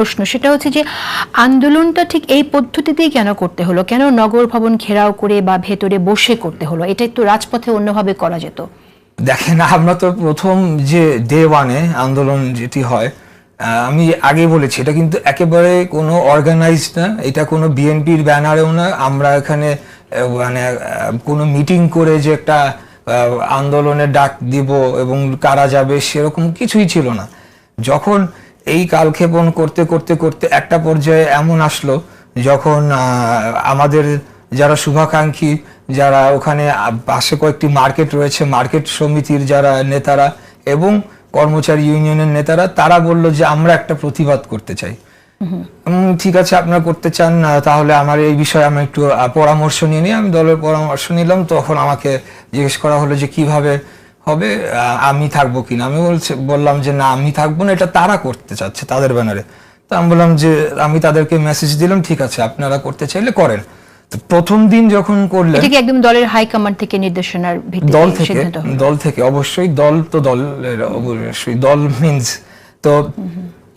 প্রশ্ন। সেটা হচ্ছে যে, আন্দোলনটা ঠিক এই পদ্ধতিতেই কেন করতে হলো? কেন নগর ভবন ঘেরাও করে বা ভেতরে বসে করতে হলো? এটা একটু রাজপথে অন্যভাবে করা যেত। দেখেন, আমরা তো প্রথম যে ডে ওয়ানে আন্দোলন যেটি হয় আমি আগে বলেছি, এটা কিন্তু একেবারে কোনো অর্গানাইজড না, এটা কোনো বিএনপির ব্যানারেও না। আমরা এখানে মানে কোনো মিটিং করে যে একটা আন্দোলনের ডাক দিব এবং কারা যাবে সেরকম কিছুই ছিল না। যখন এই কালক্ষেপণ করতে করতে করতে একটা পর্যায়ে এমন আসলো যখন আমাদের যারা শুভাকাঙ্ক্ষী যারা ওখানে পাশে কয়েকটি মার্কেট রয়েছে মার্কেট সমিতির যারা নেতারা এবং কর্মচারী ইউনিয়নের নেতারা তারা বলল যে আমরা একটা প্রতিবাদ করতে চাই। ঠিক আছে আপনারা করতে চান তাহলে আমার এই বিষয়ে আমি একটু পরামর্শ নিয়ে নিই। আমি দলের পরামর্শ নিলাম তখন আমাকে জিজ্ঞেস করা হলো যে কীভাবে হবে আমি থাকব কিনা? আমি বলছি বললাম যে না আমি থাকব না এটা তারা করতে চাচ্ছে তাদের ব্যানারে। তো আমি বললাম যে আমি তাদেরকে মেসেজ দিলাম ঠিক আছে আপনারা করতে চাইলে করেন। তো প্রথম দিন যখন করলেন এটা কি একদম দলের হাই কমান্ড থেকে নির্দেশনার ভিত্তিতে দল থেকে দল থেকে অবশ্যই দল তো দলের অবশ্যই দল মিন্স তো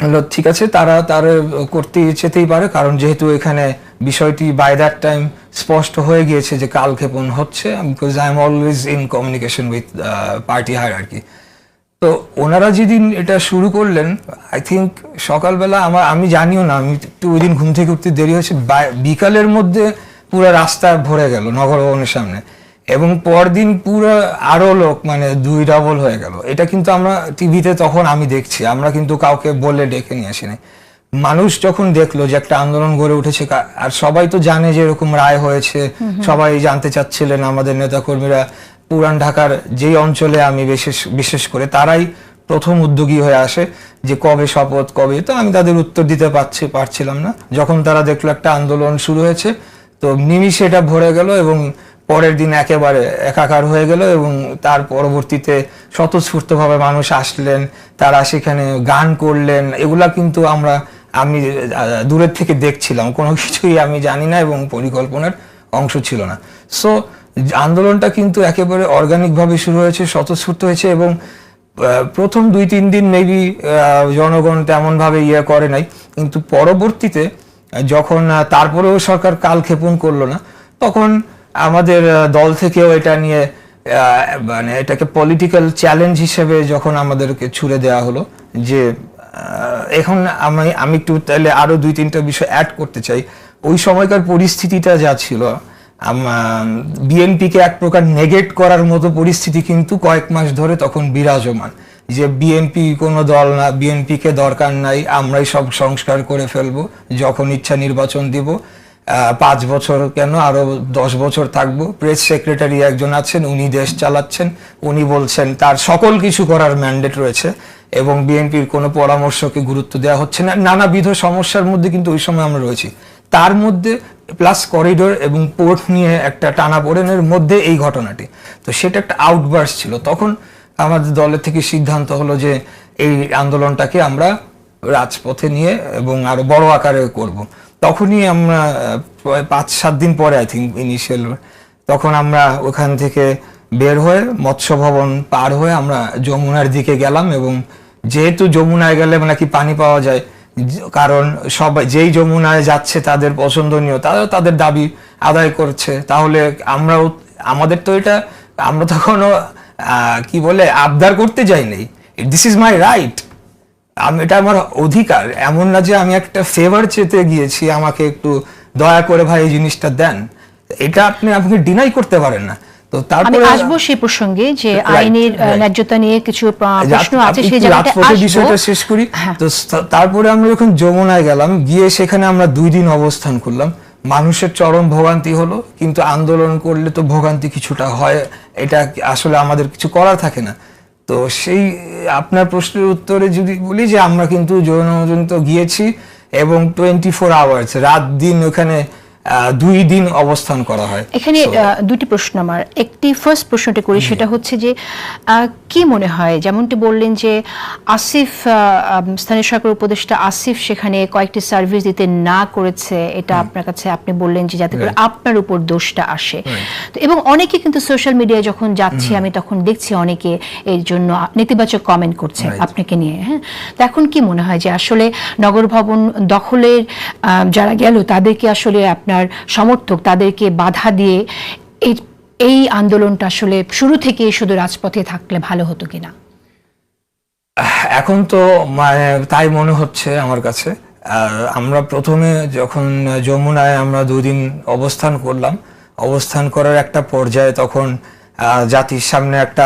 হলো, ঠিক আছে, তারা তার করতে যেতেই পারে, কারণ যেহেতু এখানে বিষয়টি বাই দ্যাট টাইম স্পষ্ট হয়ে গিয়েছে যে কালক্ষেপণ হচ্ছে because I am always in communication with party higher আর কি তো ওনারা যেদিন এটা শুরু করলেন আই থিঙ্ক সকালবেলা আমার, আমি জানিও না, আমি একটু ওই দিন ঘুম থেকে উঠতে দেরি হয়েছে বিকালের মধ্যে পুরো রাস্তা ভরে গেল, নগর ভবনের সামনে। এবং পরদিন পুরো আরও লোক মানে দুই ডাবল হয়ে গেল। এটা কিন্তু আমরা টিভিতে তখন আমি দেখছি আমরা কিন্তু কাউকে বলে ডেকে নিয়ে আসিনি। মানুষ যখন দেখল যে একটা আন্দোলন গড়ে উঠেছে আর সবাই তো জানে যে এরকম রায় হয়েছে। সবাই জানতে চাচ্ছিলেন আমাদের নেতাকর্মীরা পুরান ঢাকার যেই অঞ্চলে আমি বিশেষ বিশেষ করে তারাই প্রথম উদ্যোগী হয়ে আসে যে কবে শপথ কবে তো আমি তাদের উত্তর দিতে পারছি পারছিলাম না। যখন তারা দেখল একটা আন্দোলন শুরু হয়েছে তো নিমিষে এটা ভরে গেল এবং পরের দিন একেবারে একাকার হয়ে গেল এবং তার পরবর্তীতে স্বতঃস্ফূর্তভাবে মানুষ আসলেন, তারা সেখানে গান করলেন, এগুলা কিন্তু আমরা, আমি দূরের থেকে দেখছিলাম, কোনো কিছুই আমি জানি না এবং পরিকল্পনার অংশ ছিল না। সো আন্দোলনটা কিন্তু একেবারে অর্গানিক ভাবে শুরু হয়েছে, স্বতঃস্ফূর্ত হয়েছে এবং প্রথম দুই, তিন দিন মেবি জনগণ তেমন ভাবে ইয়ে করে নাই। কিন্তু পরবর্তীতে, যখন তারপরেও সরকার কালক্ষেপণ করল না, তখন আমাদের দল থেকেও এটা নিয়ে মানে এটাকে পলিটিক্যাল চ্যালেঞ্জ হিসেবে যখন আমাদেরকে ছুড়ে দেওয়া হলো, যে এখন আমি আমি একটু তাহলে আরও দুই তিনটা বিষয় অ্যাড করতে চাই। ওই সময়কার পরিস্থিতিটা যা ছিল বিএনপিকে এক প্রকার নেগেট করার মতো পরিস্থিতি কিন্তু কয়েক মাস ধরে তখন বিরাজমান। যে বিএনপি কোনো দল না, বিএনপিকে দরকার নাই, আমরাই সব সংস্কার করে ফেলব, যখন ইচ্ছা নির্বাচন দিব। পাঁচ বছর কেন? আরও দশ বছর থাকব। প্রেস সেক্রেটারি একজন আছেন, উনি দেশ চালাচ্ছেন। উনি বলছেন, তার সকল কিছু করার ম্যান্ডেট রয়েছে এবং বিএনপির কোনো পরামর্শকে গুরুত্ব দেওয়া হচ্ছে না। নানাবিধ সমস্যার মধ্যে কিন্তু ওই সময় আমরা রয়েছি। তার মধ্যে প্লাস করিডোর এবং পোর্ট নিয়ে একটা টানাপোড়েনের মধ্যে এই ঘটনাটি। তো সেটা একটা আউটবার্স ছিল। তখন আমাদের দলের থেকে সিদ্ধান্ত হলো যে এই আন্দোলনটাকে আমরা রাজপথে নিয়ে এবং আরও বড় আকারে করব। তখনই আমরা পাঁচ, সাত দিন পরে আই থিঙ্ক ইনিশিয়াল তখন আমরা ওখান থেকে বের হয়ে মৎস্য ভবন পার হয়ে আমরা যমুনার দিকে গেলাম এবং যেহেতু যমুনায় গেলে নাকি পানি পাওয়া যায় কারণ সবাই, যেই যমুনায় যাচ্ছে তাদের পছন্দনীয়, তারাও তাদের দাবি আদায় করছে। তাহলে আমরাও, আমাদের তো এটা, আমরা তখনও কি বলে, আবদার করতে যাইনি। দিস ইজ মাই রাইট আমি এটা আমার অধিকার। এমন না যে আমি একটা ফেভার চেতে গিয়েছি আমাকে একটু দয়া করে ভাই এই জিনিসটা দেন। এটা আপনি আপনি ডিনাই করতে পারেন না। তো তারপরে আসব সেই প্রসঙ্গে যে আইনের ন্যায্যতা নিয়ে কিছু প্রশ্ন আছে সেই জায়গাটা বিষয়টা শেষ করি? হ্যাঁ। তো তারপরে আমরা যখন যমুনায় গেলাম গিয়ে সেখানে আমরা দুই দিন অবস্থান করলাম। মানুষের চরম ভোগান্তি হলো কিন্তু আন্দোলন করলে তো ভোগান্তি কিছুটা হয়। এটা আসলে আমাদের কিছু করার থাকে না। তো সেই আপনার প্রশ্নের উত্তরে যদি বলি যে আমরা কিন্তু যৌনজনিত গিয়েছি এবং টোয়েন্টি ফোর আওয়ার্স রাত, দিন ওখানে দুই দিন অবস্থান করা হয়। এখানে দুটি প্রশ্ন আমার। একটি ফার্স্ট প্রশ্নটি করি সেটা হচ্ছে যে কি মনে হয়? যেমনটি বললেন যে আসিফ স্থানীয় সরকার উপদেষ্টা আসিফ সেখানে কয়েকটি সার্ভিস দিতে না করেছে। এটা আপনার কাছে আপনি বললেন যে যাতে করে আপনার উপর দোষটা আসে। এবং অনেকে কিন্তু সোশ্যাল মিডিয়ায় যখন যাচ্ছি আমি তখন দেখছি অনেকে এর জন্য নেতিবাচক কমেন্ট করছে আপনাকে নিয়ে হ্যাঁ? তো এখন কি মনে হয় যে আসলে নগর ভবন দখলের যারা গেল তাদেরকে আসলে আপনার সমর্থক তাদেরকে বাধা দিয়ে এই আন্দোলনটা আসলে শুরু থেকে শুধু রাজপথে থাকলে ভালো হতো কিনা? এখন তো মানে তাই মনে হচ্ছে আমার কাছে। আমরা প্রথমে যখন যমুনায় আমরা দুদিন অবস্থান করলাম, অবস্থান করার একটা পর্যায়ে তখন জাতির সামনে একটা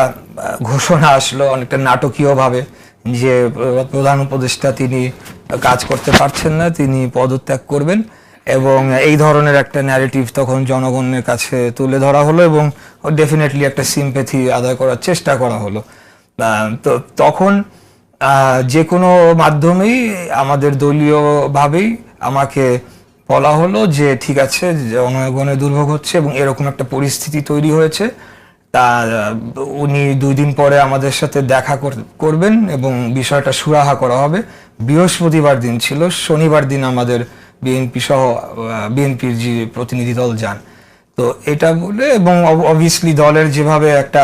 ঘোষণা আসলো অনেকটা নাটকীয়ভাবে যে প্রধান উপদেষ্টা তিনি কাজ করতে পারছেন না, তিনি পদত্যাগ করবেন। এবং এই ধরনের একটা ন্যারেটিভ তখন জনগণের কাছে তুলে ধরা হলো এবং ডেফিনেটলি একটা সিম্পেথি আদায় করার চেষ্টা করা হলো। তো তখন যে কোনো মাধ্যমেই আমাদের দলীয়ভাবেই আমাকে বলা হলো যে ঠিক আছে, জনগণের দুর্ভোগ হচ্ছে এবং এরকম একটা পরিস্থিতি তৈরি হয়েছে। তা, উনি দুই দিন পরে আমাদের সাথে দেখা কর- করবেন এবং বিষয়টা সুরাহা করা হবে। বৃহস্পতিবার দিন ছিল, শনিবার দিন আমাদের বিএনপি সহ বিএনপির যে প্রতিনিধি দল যান। তো এটা বলে এবং অবভিয়াসলি দলের যেভাবে একটা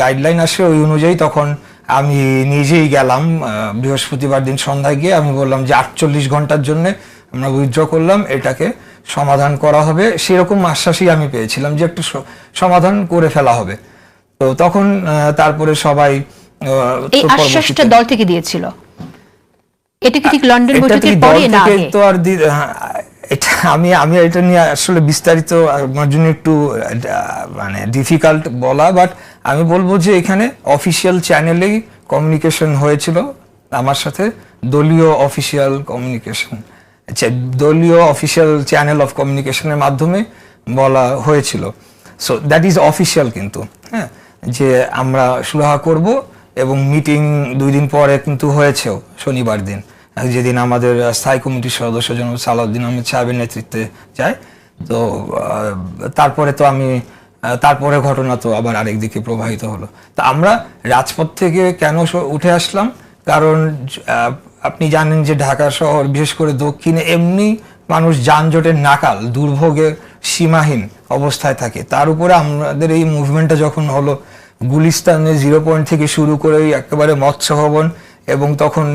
গাইডলাইন আসে ওই অনুযায়ী তখন আমি নিজেই গেলাম বৃহস্পতিবার দিন সন্ধ্যায় গিয়ে আমি বললাম যে আটচল্লিশ ঘণ্টার জন্য আমরা উইথড্র করলাম এটাকে সমাধান করা হবে। সেরকম আশ্বাসই আমি পেয়েছিলাম যে একটু সমাধান করে ফেলা হবে। তো তখন তারপরে সবাই এই আশ্বাসটা দল থেকে দিয়েছিল? এটা কি ঠিক লন্ডন বৈঠকের পরে না তো আর হ্যাঁ, এটা আমি আমি এটা নিয়ে আসলে বিস্তারিত আমার জন্য একটু মানে ডিফিকাল্ট বলা বাট আমি বলব যে এখানে অফিসিয়াল চ্যানেলেই কমিউনিকেশন হয়েছিল আমার সাথে দলীয় অফিসিয়াল কমিউনিকেশন আচ্ছা দলীয় অফিসিয়াল চ্যানেল অফ কমিউনিকেশনের মাধ্যমে বলা হয়েছিল। সো দ্যাট ইজ অফিসিয়াল কিন্তু হ্যাঁ যে আমরা সুরাহা করব এবং মিটিং দুই দিন পরে কিন্তু হয়েছেও শনিবার দিন। যেদিন আমাদের স্থায়ী কমিটির সদস্য জনাব সালাউদ্দিন আহমেদ সাহেবের নেতৃত্বে যায়, তো তারপরে তো আমি তারপরে ঘটনা তো আবার আরেক দিকে প্রবাহিত হলো। তা আমরা রাজপথ থেকে কেন উঠে আসলাম? কারণ আপনি জানেন যে ঢাকা শহর, বিশেষ করে দক্ষিণে, এমনি মানুষ যানজটের নাকাল, দুর্ভোগের সীমাহীন অবস্থায় থাকে। তার উপরে আমাদের এই মুভমেন্টটা যখন হলো গুলিস্তানে জিরো পয়েন্ট থেকে শুরু করে একেবারে মৎস্য ভবন এবং তখন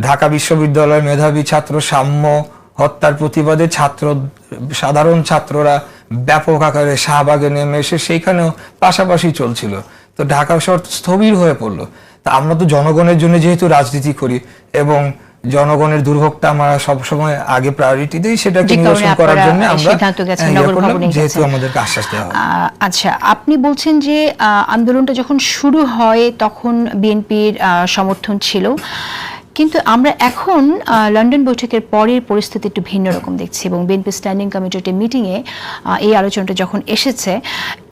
ঢাকা বিশ্ববিদ্যালয়ের মেধাবী ছাত্র সাম্য হত্যার প্রতিবাদে ছাত্র, সাধারণ ছাত্ররা ব্যাপক আকারে শাহবাগে নেমে এসে সেইখানেও পাশাপাশি চলছিল। তো ঢাকা শহর স্থবির হয়ে পড়ল। তা আমরা তো জনগণের জন্য যেহেতু রাজনীতি করি এবং জনগণের দুর্ভোগটা আমরা সবসময় আগে প্রায়োরিটি দিই সেটাকে নিরসন করার জন্য আমরা ইয়ে যেহেতু। আমাদেরকে আশ্বাস দেওয়া আচ্ছা আপনি বলছেন যে আহ, আন্দোলনটা যখন শুরু হয় তখন বিএনপির সমর্থন ছিল কিন্তু আমরা এখন লন্ডন বৈঠকের পরের পরিস্থিতি একটু ভিন্ন রকম দেখছি এবং বিএনপি স্ট্যান্ডিং কমিটির মিটিংয়ে এই আলোচনাটা যখন এসেছে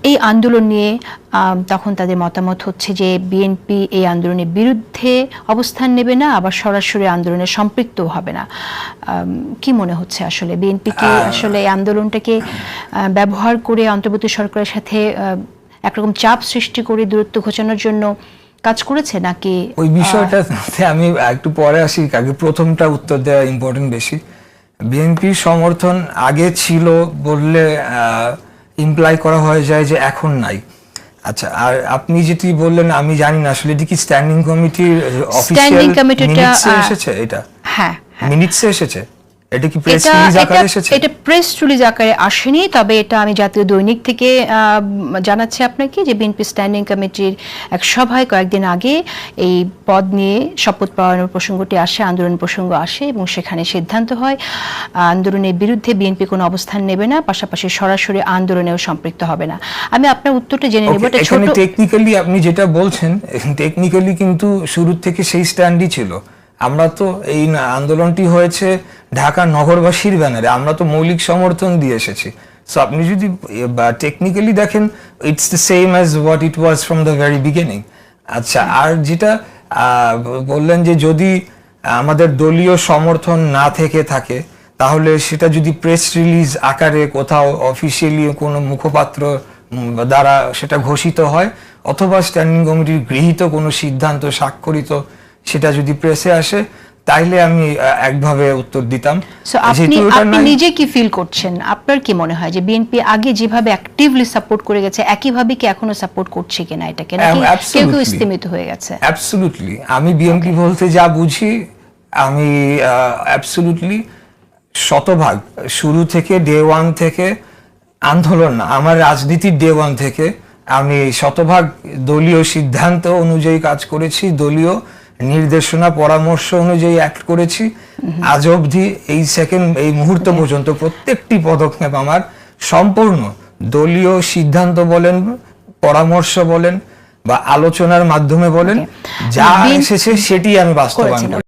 এই আন্দোলন নিয়ে তখন তাদের মতামত হচ্ছে যে বিএনপি এই আন্দোলনের বিরুদ্ধে অবস্থান নেবে না আবার সরাসরি আন্দোলনে সম্পৃক্ত হবে না। কি মনে হচ্ছে আসলে? বিএনপি কি আসলে এই আন্দোলনটাকে ব্যবহার করে অন্তর্বর্তী সরকারের সাথে একরকম চাপ সৃষ্টি করে দূরত্ব ঘোচানোর জন্য কাজ করেছে নাকি ওই বিষয়টাতে আমি একটু পরে আসি আগে প্রথমটা উত্তর দেওয়া ইম্পর্টেন্ট বেশি। বিএনপির সমর্থন আগে ছিল বললে ইমপ্লাই করা হয়ে যায় যে এখন নাই। আচ্ছা আর আপনি যেটি বললেন আমি জানি না আসলে এটি কি স্ট্যান্ডিং কমিটির অফিসিয়াল মিনিটসে এসেছে এটা? হ্যাঁ হ্যাঁ। মিনিটসে এসেছে? এটা কি প্রেস রিলিজ আকারে এসেছে? এটা প্রেস রিলিজ আকারে আসেনি তবে এটা আমি জাতীয় দৈনিক থেকে জানাচ্ছি আপনাকে যে বিএনপি স্ট্যান্ডিং কমিটির এক সভায় কয়েকদিন আগে এই পদ নিয়ে শপথ পাওয়ানোর প্রসঙ্গটি আসে আন্দোলন প্রসঙ্গ আসে এবং সেখানে সিদ্ধান্ত হয় আন্দোলনের বিরুদ্ধে বিএনপি কোনো অবস্থান নেবে না পাশাপাশি সরাসরি আন্দোলনেও সম্পৃক্ত হবে না। আমি আপনার উত্তরটা জেনে নেব এটা ছোট টেকনিক্যালি আপনি যেটা বলছেন টেকনিক্যালি কিন্তু শুরু থেকে সেই স্ট্যান্ডই ছিল। আমরা তো এই আন্দোলনটি হয়েছে ঢাকা নগরবাসীর ব্যানারে। আমরা তো মৌলিক সমর্থন দিয়ে এসেছি। সো আপনি যদি টেকনিক্যালি দেখেন it's the same as what it was from the very beginning আচ্ছা আর যেটা বললেন যে যদি আমাদের দলীয় সমর্থন না থেকে থাকে, তাহলে সেটা যদি প্রেস রিলিজ আকারে কোথাও অফিসিয়ালি কোনো মুখপাত্র দ্বারা সেটা ঘোষিত হয়, অথবা স্ট্যান্ডিং কমিটির গৃহীত কোনো সিদ্ধান্ত স্বাক্ষরিত সেটা যদি প্রেসে আসে তাইলে আমি একভাবে উত্তর দিতাম। আপনি আপনি নিজে কি ফিল করছেন? আপনার কি মনে হয় যে বিএনপি আগে যেভাবে অ্যাক্টিভলি সাপোর্ট করে গেছে একইভাবে কি এখনও সাপোর্ট করছে কিনা এটাকে? নাকি কেউ কেউ absolutely. স্তীমিত হয়ে গেছে? অ্যাবসলুটলি আমি বিএনপি বলতে যা বুঝি আমি অ্যাবসলুটলি শতভাগ শুরু থেকে ডে ওয়ান থেকে আন্দোলন না আমার রাজনীতির ডে ওয়ান থেকে আমি শতভাগ দলীয় সিদ্ধান্ত অনুযায়ী কাজ করেছি দলীয় নির্দেশনা পরামর্শ অনুযায়ী অ্যাক্ট করেছি। আজ অবধি এই সেকেন্ড এই মুহূর্ত পর্যন্ত প্রত্যেকটি পদক্ষেপ আমার সম্পূর্ণ দলীয় সিদ্ধান্ত বলেন পরামর্শ বলেন বা আলোচনার মাধ্যমে বলেন যা এসেছে সেটি আমি বাস্তবায়ন